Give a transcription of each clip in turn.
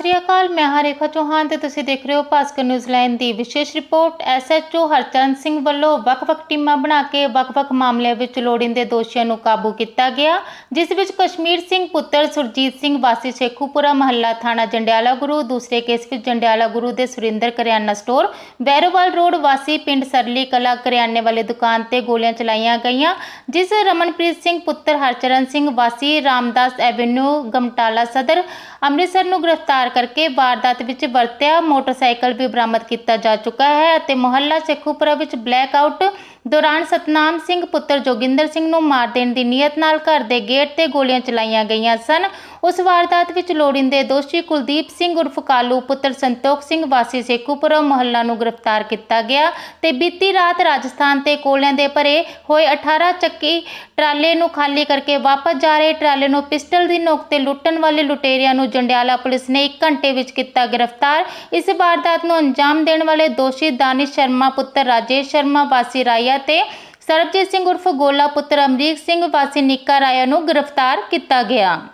ਸ੍ਰੀ ਅਕਾਲ, ਮੈਂ ਹਾਂ ਰੇਖਾ ਚੌਹਾਨ ਤੇ ਤੁਸੀਂ ਦੇਖ ਰਹੇ ਹੋ ਭਾਸਕਰ ਨਿਊਜ਼ ਦੀ ਵਿਸ਼ੇਸ਼ ਰਿਪੋਰਟ। ਐਸਐਚਓ ਹਰਚੰਦ ਸਿੰਘ ਵੱਲੋਂ ਵੱਖ-ਵੱਖ ਟੀਮਾਂ ਬਣਾ ਕੇ ਵੱਖ-ਵੱਖ ਮਾਮਲਿਆਂ ਵਿੱਚ ਲੋੜੀਂਦੇ ਦੋਸ਼ੀਆਂ ਨੂੰ ਕਾਬੂ ਕੀਤਾ ਗਿਆ, ਜਿਸ ਵਿੱਚ ਕਸ਼ਮੀਰ ਸਿੰਘ ਪੁੱਤਰ ਸੁਰਜੀਤ ਸਿੰਘ, ਵਾਸੀ ਸ਼ੇਖੂਪੁਰਾ ਮਹੱਲਾ ਥਾਣਾ ਜੰਡਿਆਲਾ ਗੁਰੂ, ਦੂਸਰੇ ਕੇਸ ਵਿੱਚ ਜੰਡਿਆਲਾ ਗੁਰੂ ਦੇ ਸੁਰਿੰਦਰ ਕਰਿਆਨਾ ਸਟੋਰ ਬੈਰੋਵਾਲ ਰੋਡ, ਵਾਸੀ ਪਿੰਡ ਸਰਲੀ ਕਲਾ ਕਰਿਆਨੇ ਵਾਲੇ ਦੁਕਾਨ ਤੇ ਗੋਲੀਆਂ ਚਲਾਈਆਂ ਗਈਆਂ, ਜਿਸ ਰਮਨਪ੍ਰੀਤ ਸਿੰਘ ਪੁੱਤਰ ਹਰਚਰਨ ਸਿੰਘ, ਵਾਸੀ ਰਾਮਦਾਸ ਐਵੇਨਿਊ, ਗਮਟਾਲਾ ਸਦਰ, ਅੰਮ੍ਰਿਤਸਰ ਨੂੰ ਗ੍ਰਿਫਤਾਰ ਕਰਕੇ ਵਾਰਦਾਤ ਵਿੱਚ ਵਰਤਿਆ, ਮੋਟਰਸਾਈਕਲ ਵੀ ਬਰਾਮਦ ਕੀਤਾ ਜਾ ਚੁੱਕਾ ਹੈ ਅਤੇ ਮੁਹੱਲਾ ਸੇਖੂਪੁਰਾ ਵਿੱਚ ਬਲੈਕ ਆਊਟ ਦੌਰਾਨ ਸਤਨਾਮ ਸਿੰਘ ਪੁੱਤਰ ਜੋਗਿੰਦਰ ਸਿੰਘ ਨੂੰ ਮਾਰ ਦੇਣ ਦੀ ਨੀਅਤ ਨਾਲ ਘਰ ਦੇ ਗੇਟ ਤੇ ਗੋਲੀਆਂ ਚਲਾਈਆਂ ਗਈਆਂ ਸਨ। ਉਸ ਵਾਰਦਾਤ ਵਿੱਚ ਲੋੜੀਂਦੇ ਦੋਸ਼ੀ ਕੁਲਦੀਪ ਸਿੰਘ ਉਰਫ ਕਾਲੂ, ਪੁੱਤਰ ਸੰਤੋਖ ਸਿੰਘ, ਵਾਸੀ ਸੇਖੂਪੁਰਾ ਮੁਹੱਲਾ ਨੂੰ ਗ੍ਰਿਫਤਾਰ ਕੀਤਾ ਗਿਆ ਤੇ ਬੀਤੀ ਰਾਤ ਰਾਜਸਥਾਨ ਤੇ ਕੋਲਿਆਂ ਦੇ ਭਰੇ ਹੋਏ 18 ਚੱਕੀ ਟਰਾਲੇ ਨੂੰ ਖਾਲੀ ਕਰਕੇ ਵਾਪਸ ਜਾ ਰਹੇ ਟਰਾਲੇ ਨੂੰ ਪਿਸਟਲ ਦੀ ਨੋਕ ਤੇ ਲੁੱਟਣ ਵਾਲੇ ਲੁਟੇਰਿਆਂ ਨੂੰ ਜੰਡਿਆਲਾ ਪੁਲਿਸ ਨੇ 1 ਘੰਟੇ ਵਿੱਚ ਕੀਤਾ ਗ੍ਰਿਫਤਾਰ। ਇਸ ਵਾਰਦਾਤ ਨੂੰ ਅੰਜਾਮ ਦੇਣ ਵਾਲੇ ਦੋਸ਼ੀ ਦਾਨਿਸ਼ ਸ਼ਰਮਾ, ਪੁੱਤਰ ਰਾਜੇਸ਼ ਸ਼ਰਮਾ, ਵਾਸੀ ਰਾਇਆ ਤੇ ਸਰਬਜੀਤ ਸਿੰਘ ਉਰਫ ਗੋਲਾ ਪੁੱਤਰ ਅਮਰੀਕ ਸਿੰਘ ਵਾਸੀ ਨਿੱਕਾ ਰਾਇਆ ਨੂੰ ਗ੍ਰਿਫਤਾਰ ਕੀਤਾ ਗਿਆ।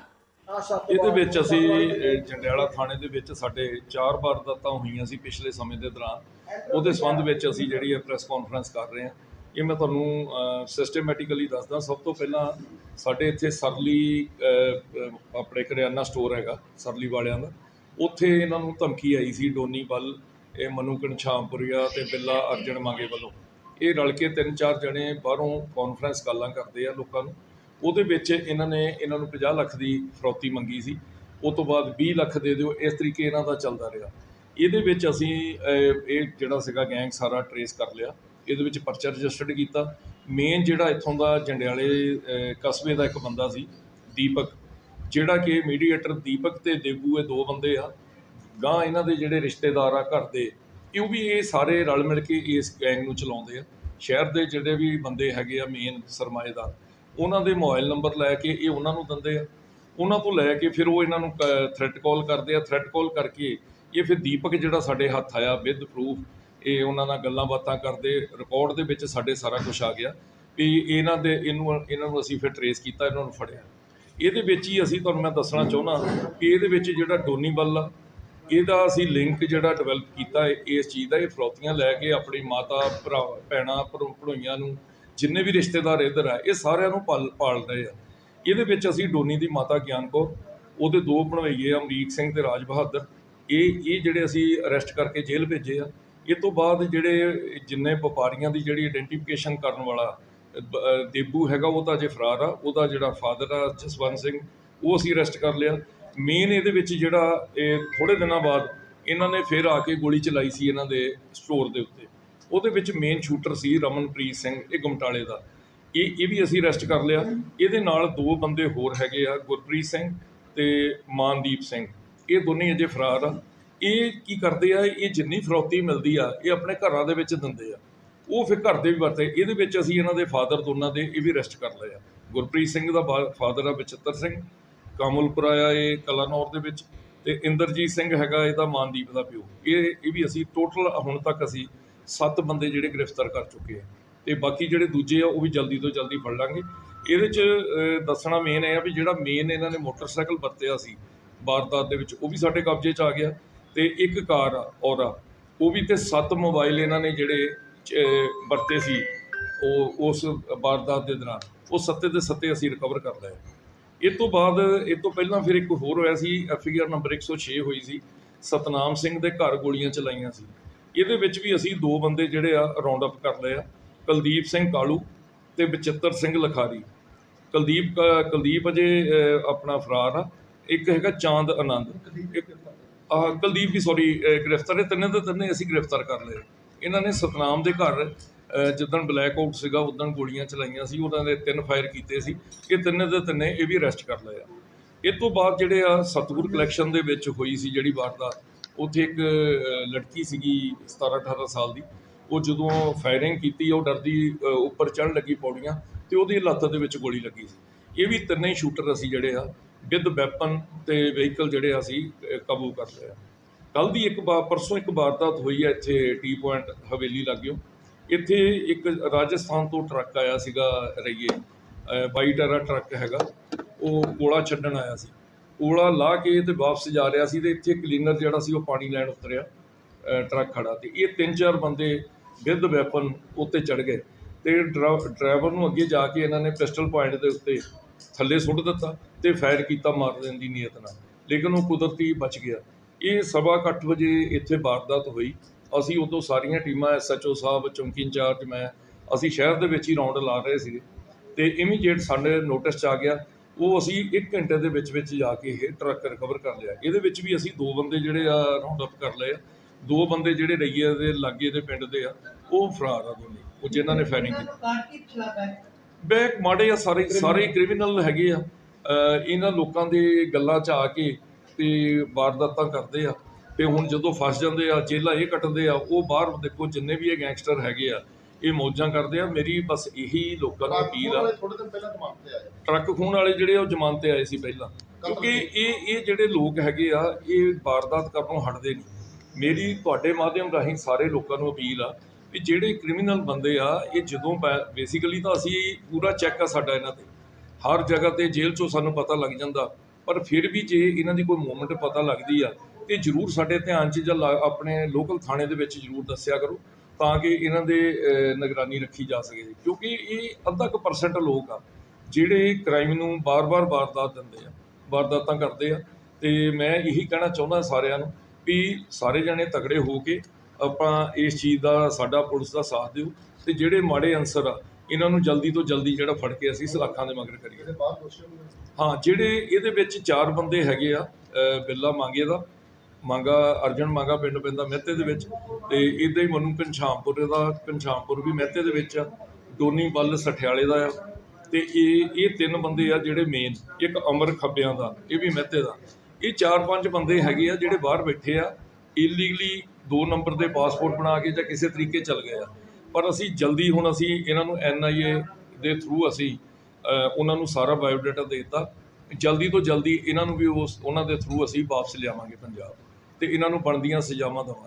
ਇਹਦੇ ਵਿੱਚ ਅਸੀਂ ਅਹ, ਜੰਡਿਆਲਾ ਥਾਣੇ ਦੇ ਵਿੱਚ ਸਾਡੇ ਚਾਰ ਵਾਰਦਾਤਾਂ ਹੋਈਆਂ ਸੀ ਪਿਛਲੇ ਸਮੇਂ ਦੇ ਦੌਰਾਨ। ਉਹਦੇ ਸੰਬੰਧ ਵਿੱਚ ਅਸੀਂ ਜਿਹੜੀ ਹੈ ਪ੍ਰੈਸ ਕਾਨਫਰੰਸ ਕਰ ਰਹੇ ਹਾਂ। ਇਹ ਮੈਂ ਤੁਹਾਨੂੰ ਸਿਸਟਮੈਟਿਕਲੀ ਦੱਸਦਾ। ਸਭ ਤੋਂ ਪਹਿਲਾਂ ਸਾਡੇ ਇੱਥੇ ਸਰਲੀ ਅਹ, ਅਹ, ਆਪਣੇ ਕਰਿਆਨਾ ਸਟੋਰ ਹੈਗਾ ਸਰਲੀ ਵਾਲਿਆਂ ਦਾ। ਉੱਥੇ ਇਹਨਾਂ ਨੂੰ ਧਮਕੀ ਆਈ ਸੀ ਡੋਨੀ ਵੱਲ ਇਹ ਮਨੂ ਕਨਸ਼ਾਮਪੁਰੀਆ ਤੇ ਬਿੱਲਾ ਅਰਜਨ ਮੰਗੇ ਵੱਲੋਂ। ਇਹ ਰਲ ਕੇ ਤਿੰਨ ਚਾਰ ਜਣੇ ਬਾਹਰੋਂ ਕਾਨਫਰੰਸ ਕਾਲਾਂ ਕਰਦੇ ਆ ਲੋਕਾਂ ਨੂੰ। ਉਹਦੇ ਵਿੱਚ ਇਹਨਾਂ ਨੇ, ਇਹਨਾਂ ਨੂੰ 50 ਲੱਖ ਦੀ ਫਰੌਤੀ ਮੰਗੀ ਸੀ। ਉਸ ਤੋਂ ਬਾਅਦ 20 ਲੱਖ ਦੇ ਦਿਓ, ਇਸ ਤਰੀਕੇ ਇਹਨਾਂ ਦਾ ਚੱਲਦਾ ਰਿਹਾ। ਇਹਦੇ ਵਿੱਚ ਅਸੀਂ ਇਹ ਜਿਹੜਾ ਸੀਗਾ ਗੈਂਗ ਸਾਰਾ ਟਰੇਸ ਕਰ ਲਿਆ। ਇਹਦੇ ਵਿੱਚ ਪਰਚਾ ਰਜਿਸਟਰਡ ਕੀਤਾ। ਮੇਨ ਜਿਹੜਾ ਇੱਥੋਂ ਦਾ ਜੰਡਿਆਲੇ ਕਸਬੇ ਦਾ ਇੱਕ ਬੰਦਾ ਸੀ, ਦੀਪਕ। ਜਿਹੜਾ ਕਿ ਮੀਡੀਏਟਰ ਦੀਪਕ ਤੇ ਦੇਬੂ ਇਹ ਦੋ ਬੰਦੇ ਆ। ਗਾਂ ਇਹਨਾਂ ਦੇ ਜਿਹੜੇ ਰਿਸ਼ਤੇਦਾਰ ਆ ਘਰ ਦੇ ਕਿਉਂਕਿ ਇਹ ਸਾਰੇ ਰਲ ਮਿਲ ਕੇ ਇਸ ਗੈਂਗ ਨੂੰ ਚਲਾਉਂਦੇ ਆ? ਸ਼ਹਿਰ ਦੇ ਜਿਹੜੇ ਵੀ ਬੰਦੇ ਹੈਗੇ ਆ ਮੇਨ ਸਰਮਾਏਦਾਰ, ਉਹਨਾਂ ਦੇ ਮੋਬਾਈਲ ਨੰਬਰ ਲੈ ਕੇ ਇਹ ਉਹਨਾਂ ਨੂੰ ਦਿੰਦੇ ਆ। ਉਹਨਾਂ ਤੋਂ ਲੈ ਕੇ ਫਿਰ ਉਹ ਇਹਨਾਂ ਨੂੰ ਥ੍ਰੈਟ ਕਾਲ ਕਰਦੇ ਆ। ਥ੍ਰੈਟ ਕਾਲ ਕਰਕੇ ਇਹ ਫਿਰ ਦੀਪਕ ਜਿਹੜਾ ਸਾਡੇ ਹੱਥ ਆਇਆ ਵਿਦ ਪ੍ਰੂਫ ਇਹ ਉਹਨਾਂ ਨਾਲ ਗੱਲਾਂ ਬਾਤਾਂ ਕਰਦੇ ਰਿਕਾਰਡ ਦੇ ਵਿੱਚ ਸਾਡੇ ਸਾਰਾ ਕੁਝ ਆ ਗਿਆ। ਵੀ ਇਹਨਾਂ ਦੇ, ਇਹਨੂੰ, ਇਹਨਾਂ ਨੂੰ ਅਸੀਂ ਫਿਰ ਟਰੇਸ ਕੀਤਾ, ਇਹਨਾਂ ਨੂੰ ਫੜਿਆ। ਇਹਦੇ ਵਿੱਚ ਹੀ ਅਸੀਂ ਤੁਹਾਨੂੰ ਮੈਂ ਦੱਸਣਾ ਚਾਹੁੰਦਾ ਕਿ ਇਹਦੇ ਵਿੱਚ ਜਿਹੜਾ ਡੋਨੀ ਬੱਲ ਆ ਇਹਦਾ ਅਸੀਂ ਲਿੰਕ ਜਿਹੜਾ ਡਿਵੈਲਪ ਕੀਤਾ ਹੈ, ਇਸ ਚੀਜ਼ ਦਾ, ਇਹ ਫਰੌਤੀਆਂ ਲੈ ਕੇ ਆਪਣੀ ਮਾਤਾ, ਭਰਾ, ਭੈਣਾਂ, ਭਰੋ- ਭਣੋਈਆਂ ਨੂੰ, ਜਿੰਨੇ ਵੀ ਰਿਸ਼ਤੇਦਾਰ ਇੱਧਰ ਆ, ਇਹ ਸਾਰਿਆਂ ਨੂੰ ਪਾਲ ਪਾਲ ਰਹੇ ਆ। ਇਹਦੇ ਵਿੱਚ ਅਸੀਂ ਡੋਨੀ ਦੀ ਮਾਤਾ ਗਿਆਨ ਕੌਰ, ਉਹਦੇ ਦੋ ਭਣਵਈਏ ਅਮਰੀਕ ਸਿੰਘ ਤੇ ਰਾਜ ਬਹਾਦਰ। ਇਹ ਇਹ ਜਿਹੜੇ ਅਸੀਂ ਅਰੈਸਟ ਕਰਕੇ ਜੇਲ੍ਹ ਭੇਜੇ ਆ, ਇਹ ਤੋਂ ਬਾਅਦ ਜਿਹੜੇ ਜਿੰਨੇ ਵਪਾਰੀਆਂ ਦੀ ਜਿਹੜੀ ਆਇਡੈਂਟੀਫਿਕੇਸ਼ਨ ਕਰਨ ਵਾਲਾ ਦੇਬੂ ਹੈਗਾ, ਉਹ ਤਾਂ ਅਜੇ ਫਰਾਰ ਆ। ਉਹਦਾ ਜਿਹੜਾ ਫਾਦਰ ਆ, ਜਸਵੰਤ ਸਿੰਘ, ਉਹ ਅਸੀਂ ਅਰੈਸਟ ਕਰ ਲਿਆ। ਮੇਨ ਇਹਦੇ ਵਿੱਚ ਜਿਹੜਾ ਇਹ ਥੋੜੇ ਦਿਨਾਂ ਬਾਅਦ ਇਹਨਾਂ ਨੇ ਫਿਰ ਆ ਕੇ ਗੋਲੀ ਚਲਾਈ ਸੀ ਇਹਨਾਂ ਦੇ ਸਟੋਰ ਦੇ ਉੱਤੇ। ਉਹਦੇ ਵਿੱਚ ਮੇਨ ਸ਼ੂਟਰ ਸੀ ਰਮਨਪ੍ਰੀਤ ਸਿੰਘ, ਇਹ ਗਮਟਾਲੇ ਦਾ। ਇਹ ਇਹ ਵੀ ਅਸੀਂ ਅਰੈਸਟ ਕਰ ਲਿਆ। ਇਹਦੇ ਨਾਲ ਦੋ ਬੰਦੇ ਹੋਰ ਹੈਗੇ ਆ, ਗੁਰਪ੍ਰੀਤ ਸਿੰਘ ਤੇ ਮਾਨਦੀਪ ਸਿੰਘ। ਇਹ ਦੋਨੇ ਅਜੇ ਫਰਾਰ ਆ। ਇਹ ਕੀ ਕਰਦੇ ਆ, ਇਹ ਜਿੰਨੀ ਫਰੌਤੀ ਮਿਲਦੀ ਆ, ਇਹ ਆਪਣੇ ਘਰਾਂ ਦੇ ਵਿੱਚ ਦਿੰਦੇ ਆ। ਉਹ ਫਿਰ ਘਰ ਦੇ ਵੀ ਵਰਤੇ। ਇਹਦੇ ਵਿੱਚ ਅਸੀਂ ਇਹਨਾਂ ਦੇ ਫਾਦਰ ਦੋਨਾਂ ਦੇ ਇਹ ਵੀ ਅਰੈਸਟ ਕਰ ਲਏ ਆ। ਗੁਰਪ੍ਰੀਤ ਸਿੰਘ ਦਾ ਫਾਦਰ ਆ ਬਚਿੱਤਰ ਸਿੰਘ। ਕਾਮਲਪੁਰਾ ਆ ਇਹ ਕਲਾਨੌਰ ਦੇ ਵਿੱਚ ਤੇ ਇੰਦਰਜੀਤ ਸਿੰਘ ਹੈਗਾ ਇਹਦਾ ਮਾਨਦੀਪ ਦਾ ਪਿਓ। ਇਹ ਇਹ ਵੀ ਅਸੀਂ ਟੋਟਲ ਹੁਣ ਤੱਕ ਅਸੀਂ 7 ਬੰਦੇ ਜਿਹੜੇ ਗ੍ਰਿਫਤਾਰ ਕਰ ਚੁੱਕੇ ਆ। ਤੇ ਬਾਕੀ ਜਿਹੜੇ ਦੂਜੇ ਆ, ਉਹ ਵੀ ਜਲਦੀ ਤੋਂ ਜਲਦੀ ਫੜ ਲਾਂਗੇ। ਇਹਦੇ ਚ ਦੱਸਣਾ ਮੇਨ ਇਹ ਆ ਵੀ ਜਿਹੜਾ ਮੇਨ ਇਹਨਾਂ ਨੇ ਮੋਟਰਸਾਈਕਲ ਵਰਤਿਆ ਸੀ ਵਾਰਦਾਤ ਦੇ ਵਿੱਚ, ਉਹ ਵੀ ਸਾਡੇ ਕਬਜ਼ੇ 'ਚ ਆ ਗਿਆ। ਤੇ ਇੱਕ ਕਾਰ ਆ, ਔਰਾ। ਉਹ ਵੀ ਤੇ 7 ਮੋਬਾਈਲ ਇਹਨਾਂ ਨੇ ਜਿਹੜੇ ਵਰਤੇ ਸੀ ਉਹ, ਉਸ ਵਾਰਦਾਤ ਦੇ ਦੌਰਾਨ। ਉਹ ਸੱਤੇ ਦੇ ਸੱਤੇ ਅਸੀਂ ਰਿਕਵਰ ਕਰ ਲਏ। ਇਹ ਤੋਂ ਬਾਅਦ, ਇਹ ਤੋਂ ਪਹਿਲਾਂ ਫਿਰ ਇੱਕ ਹੋਰ ਹੋਇਆ ਸੀ ਐਫ ਆਰ ਨੰਬਰ 106 ਹੋਈ ਸੀ, ਸਤਨਾਮ ਸਿੰਘ ਦੇ ਘਰ ਗੋਲੀਆਂ ਚਲਾਈਆਂ ਸੀ। ਇਹਦੇ ਵਿੱਚ ਵੀ ਅਸੀਂ ਦੋ ਬੰਦੇ ਜਿਹੜੇ ਆ ਰਾਉਂਡ ਅਪ ਕਰ ਲਏ ਆ, ਕੁਲਦੀਪ ਸਿੰਘ ਕਾਲੂ ਤੇ ਬਚਿੱਤਰ ਸਿੰਘ ਲਖਾਰੀ। ਕੁਲਦੀਪ ਕ- ਕੁਲਦੀਪ ਅਜੇ ਆਪਣਾ ਫਰਾਰ ਆ। ਇੱਕ ਹੈਗਾ ਚਾਂਦ ਆਨੰਦ। ਇੱਕ, ਆਹ, ਕੁਲਦੀਪ ਵੀ ਸੌਰੀ ਗ੍ਰਿਫਤਾਰ ਹੈ ਤਿੰਨੇ ਦੇ ਤਿੰਨੇ ਅਸੀਂ ਗ੍ਰਿਫਤਾਰ ਕਰ ਲਏ। ਇਹਨਾਂ ਨੇ ਸਤਨਾਮ ਦੇ ਘਰ ਜਿੱਦਣ ਬਲੈਕ ਆਊਟ ਸੀਗਾ ਉਦੋਂ ਗੋਲੀਆਂ ਚਲਾਈਆਂ ਸੀ, ਉਹਨਾਂ ਦੇ ਤਿੰਨ ਫਾਇਰ ਕੀਤੇ ਸੀ, ਇਹ ਤਿੰਨੇ ਦੇ ਤਿੰਨੇ ਇਹ ਵੀ ਅਰੈਸਟ ਕਰ ਲਏ ਆ। ਇਹ ਤੋਂ ਬਾਅਦ ਜਿਹੜੇ ਆ ਸਤਗੁਰ ਕਲੈਕਸ਼ਨ ਦੇ ਵਿੱਚ ਹੋਈ ਸੀ ਜਿਹੜੀ ਵਾਰਦਾਤ, ਉੱਥੇ ਇੱਕ ਲੜਕੀ ਸੀਗੀ 17 18 ਸਾਲ ਦੀ, ਉਹ ਜਦੋਂ ਫਾਇਰਿੰਗ ਕੀਤੀ, ਉਹ ਡਰਦੀ ਉੱਪਰ ਚੜ੍ਹਨ ਲੱਗੀ ਪੌੜੀਆਂ ਤੇ ਉਹਦੀ ਲੱਤ ਦੇ ਵਿੱਚ ਗੋਲੀ ਲੱਗੀ ਸੀ। ਇਹ ਵੀ ਤਿੰਨੇ ਸ਼ੂਟਰ ਅਸੀਂ ਜਿਹੜੇ ਆ ਵਿਦ ਵੈਪਨ ਤੇ ਵਹੀਕਲ ਜਿਹੜੇ ਆ ਅਸੀਂ ਕਾਬੂ ਕਰ ਲਿਆ। ਕੱਲ ਦੀ ਇੱਕ ਵਾਰ, ਪਰਸੋਂ ਇੱਕ ਵਾਰਦਾਤ ਹੋਈ ਹੈ ਇੱਥੇ ਟੀ ਪੁਆਇੰਟ ਹਵੇਲੀ ਲੱਗਿਓ। ਇੱਥੇ ਇੱਕ ਰਾਜਸਥਾਨ ਤੋਂ ਟਰੱਕ ਆਇਆ ਸੀਗਾ ਰਈਏ ਅਹ, ਬਾਈ ਟਰਾ ਟਰੱਕ ਹੈਗਾ ਉਹ ਗੋਲਾ ਛੱਡਣ ਆਇਆ ਸੀ। ਓਲਾ ਲਾ ਕੇ ਤੇ ਵਾਪਸ ਜਾ ਰਿਹਾ ਸੀ ਤੇ ਇੱਥੇ ਕਲੀਨਰ ਜਿਹੜਾ ਸੀ ਉਹ ਪਾਣੀ ਲੈਣ ਉਤਰਿਆ ਟਰੱਕ ਖੜਾ ਤੇ ਇਹ ਤਿੰਨ ਚਾਰ ਬੰਦੇ ਵਿਦ ਵੈਪਨ ਉੱਤੇ ਚੜ ਗਏ ਤੇ ਡਰਾ- ਡਰਾਈਵਰ ਨੂੰ ਅੱਗੇ ਜਾ ਕੇ ਇਹਨਾਂ ਨੇ ਪਿਸਟਲ ਪੁਆਇੰਟ ਦੇ ਉੱਤੇ ਥੱਲੇ ਸੁੱਟ ਦਿੱਤਾ ਤੇ ਫਾਇਰ ਕੀਤਾ ਮਾਰ ਦੇਣ ਦੀ ਨੀਅਤ ਨਾਲ। ਲੇਕਿਨ ਉਹ ਕੁਦਰਤੀ ਬਚ ਗਿਆ। ਇਹ ਸਵਾ ਕੁ ਅੱਠ ਵਜੇ ਇੱਥੇ ਵਾਰਦਾਤ ਹੋਈ। ਅਸੀਂ ਉਦੋਂ ਸਾਰੀਆਂ ਟੀਮਾਂ ਐਸਐਚਓ ਸਾਹਿਬ ਚੌਂਕੀ ਇੰਚਾਰਜ ਮੈਂ ਅਸੀਂ ਸ਼ਹਿਰ ਦੇ ਵਿੱਚ ਹੀ ਰੌਂਡ ਲਾ ਰਹੇ ਸੀਗੇ। ਤੇ ਇਮੀਡੀਏਟ ਸਾਡੇ ਨੋਟਿਸ 'ਚ ਆ ਗਿਆ। ਉਹ ਅਸੀਂ 1 ਘੰਟੇ ਦੇ ਵਿੱਚ ਵਿੱਚ ਜਾ ਕੇ ਇਹ ਟਰੱਕ ਰਿਕਵਰ ਕਰ ਲਿਆ। ਇਹਦੇ ਵਿੱਚ ਵੀ ਅਸੀਂ ਦੋ ਬੰਦੇ ਜਿਹੜੇ ਆ ਰਾਉਂਡ ਅਪ ਕਰ ਲਏ ਦੋ ਬੰਦੇ ਜਿਹੜੇ ਰਈਏ ਦੇ ਲਾਗੇ ਦੇ ਪਿੰਡ ਦੇ ਆ ਉਹ ਫਰਾਰ ਆ ਦੋਨੇ। ਉਹ ਜਿਨ੍ਹਾਂ ਨੇ ਫਾਇਰਿੰਗ ਕੀਤੀ। ਬੈਕ ਮਾੜੇ ਆ ਸਾਰੇ ਸਾਰੇ ਕ੍ਰਿਮੀਨਲ ਹੈਗੇ ਆ। ਇਹਨਾਂ ਲੋਕਾਂ ਦੇ ਗੱਲਾਂ 'ਚ ਆ ਕੇ ਤੇ ਵਾਰਦਾਤਾਂ ਕਰਦੇ ਆ। ਤੇ ਹੁਣ ਜਦੋਂ ਫਸ ਜਾਂਦੇ ਆ ਜੇਲਾਂ ਇਹ ਕੱਟਦੇ ਆ ਉਹ ਬਾਹਰ ਦੇਖੋ ਜਿੰਨੇ ਵੀ ਇਹ ਗੈਂਗਸਟਰ ਹੈਗੇ ਆ ਇਹ ਮੌਜਾਂ ਕਰਦੇ ਆ। ਮੇਰੀ ਬਸ ਇਹੀ ਲੋਕਾਂ ਨੂੰ ਅਪੀਲ ਆ। ਥੋੜੇ ਦਿਨ ਪਹਿਲਾਂ ਜ਼ਮਾਨਤ ਤੇ ਆਏ ਟਰੱਕ ਖੂਨ ਵਾਲੇ ਜਿਹੜੇ ਉਹ ਜ਼ਮਾਨਤ ਤੇ ਆਏ ਸੀ ਪਹਿਲਾਂ। ਕਿਉਂਕਿ ਇਹ ਇਹ ਜਿਹੜੇ ਲੋਕ ਹੈਗੇ ਆ ਇਹ ਵਾਰਦਾਤ ਕਰਨੋਂ ਹਟਦੇ ਨਹੀਂ। ਮੇਰੀ ਤੁਹਾਡੇ ਮਾਧਿਅਮ ਰਾਹੀਂ ਸਾਰੇ ਲੋਕਾਂ ਨੂੰ ਅਪੀਲ ਆ ਵੀ ਜਿਹੜੇ ਕ੍ਰਿਮੀਨਲ ਬੰਦੇ ਆ ਇਹ ਜਦੋਂ ਬੇਸਿਕਲੀ ਤਾਂ ਅਸੀਂ ਪੂਰਾ ਚੈੱਕ ਆ ਸਾਡਾ ਇਹਨਾਂ ਤੇ। ਹਰ ਜਗ੍ਹਾ ਤੇ ਜੇਲ੍ਹ 'ਚੋਂ ਸਾਨੂੰ ਪਤਾ ਲੱਗ ਜਾਂਦਾ। ਪਰ ਫਿਰ ਵੀ ਜੇ ਇਹਨਾਂ ਦੀ ਕੋਈ ਮੂਵਮੈਂਟ ਪਤਾ ਲੱਗਦੀ ਆ ਤੇ ਜਰੂਰ ਸਾਡੇ ਧਿਆਨ 'ਚ ਜਾਂ ਆਪਣੇ ਲੋਕਲ ਥਾਣੇ ਦੇ ਵਿੱਚ ਜਰੂਰ ਦੱਸਿਆ ਕਰੋ ਤਾਂ ਕਿ ਇਹਨਾਂ ਦੇ ਨਿਗਰਾਨੀ ਰੱਖੀ ਜਾ ਸਕੇ ਕਿਉਂਕਿ ਇਹ ਅੱਧਾ ਕੁ ਪਰਸੈਂਟ ਲੋਕ ਆ ਜਿਹੜੇ ਕ੍ਰਾਈਮ ਨੂੰ ਬਾਰ-ਬਾਰ ਵਾਰਦਾਤ ਦਿੰਦੇ ਆ ਵਾਰਦਾਤਾਂ ਕਰਦੇ ਆ। ਤੇ ਮੈਂ ਇਹੀ ਕਹਿਣਾ ਚਾਹੁੰਦਾ ਸਾਰਿਆਂ ਨੂੰ ਵੀ ਸਾਰੇ ਜਣੇ ਤਗੜੇ ਹੋ ਕੇ ਆਪਾਂ ਇਸ ਚੀਜ਼ ਦਾ ਸਾਡਾ ਪੁਲਿਸ ਦਾ ਸਾਥ ਦਿਓ ਤੇ ਜਿਹੜੇ ਮਾੜੇ ਅਨਸਰ ਆ ਇਹਨਾਂ ਨੂੰ ਜਲਦੀ ਤੋਂ ਜਲਦੀ ਜਿਹੜਾ ਫੜ ਕੇ ਅਸੀਂ ਸਲਾਖਾਂ ਦੇ ਮਗਰ ਕਰੀਏ। ਹਾਂ ਜਿਹੜੇ ਇਹਦੇ ਵਿੱਚ ਚਾਰ ਬੰਦੇ ਹੈਗੇ ਆ ਬਿੱਲਾ ਮੰਗੇ ਦਾ ਮੰਗਾ, ਅਰਜਨ ਮੰਗਾ ਪਿੰਡ ਪੈਂਦਾ ਮਹਿਤੇ ਦੇ ਵਿੱਚ ਤੇ ਇਦਾਂ ਹੀ ਮਨੂੰ ਘਨਸ਼ਾਮਪੁਰ ਦਾ, ਘਨਸ਼ਾਮਪੁਰ ਵੀ ਮਹਿਤੇ ਦੇ ਵਿੱਚ ਆ, ਡੋਨੀ ਬੱਲ ਸਠਿਆਲੇ ਦਾ ਆ ਤੇ ਇਹ ਇਹ ਤਿੰਨ ਬੰਦੇ ਆ ਜਿਹੜੇ ਮੇਨ ਇੱਕ ਅਮਰ ਖੱਬਿਆਂ ਦਾ, ਇਹ ਵੀ ਮਹਿਤੇ ਦਾ। ਇਹ ਚਾਰ ਪੰਜ ਬੰਦੇ ਹੈਗੇ ਆ ਜਿਹੜੇ ਬਾਹਰ ਬੈਠੇ ਆ ਇਲੀਗਲੀ ਦੋ ਨੰਬਰ ਦੇ ਪਾਸਪੋਰਟ ਬਣਾ ਕੇ ਜਾਂ ਕਿਸੇ ਤਰੀਕੇ ਚੱਲ ਗਏ ਆ। ਪਰ ਅਸੀਂ ਜਲਦੀ ਹੁਣ ਅਸੀਂ ਇਹਨਾਂ ਨੂੰ ਐਨਆਈਏ ਦੇ ਥਰੂ ਅਸੀਂ ਉਹਨਾਂ ਨੂੰ ਸਾਰਾ ਬਾਇਓਡਾਟਾ ਦੇ ਦਿੱਤਾ। ਜਲਦੀ ਤੋਂ ਜਲਦੀ ਇਹਨਾਂ ਨੂੰ ਵੀ ਉਸ, ਉਹਨਾਂ ਦੇ ਥਰੂ ਅਸੀਂ ਵਾਪਸ ਲਿਆਵਾਂਗੇ ਪੰਜਾਬ ਤੇ ਇਹਨਾਂ ਨੂੰ ਬਣਦੀਆਂ ਸਜ਼ਾਵਾਂ ਦੇਵਾਂਗੇ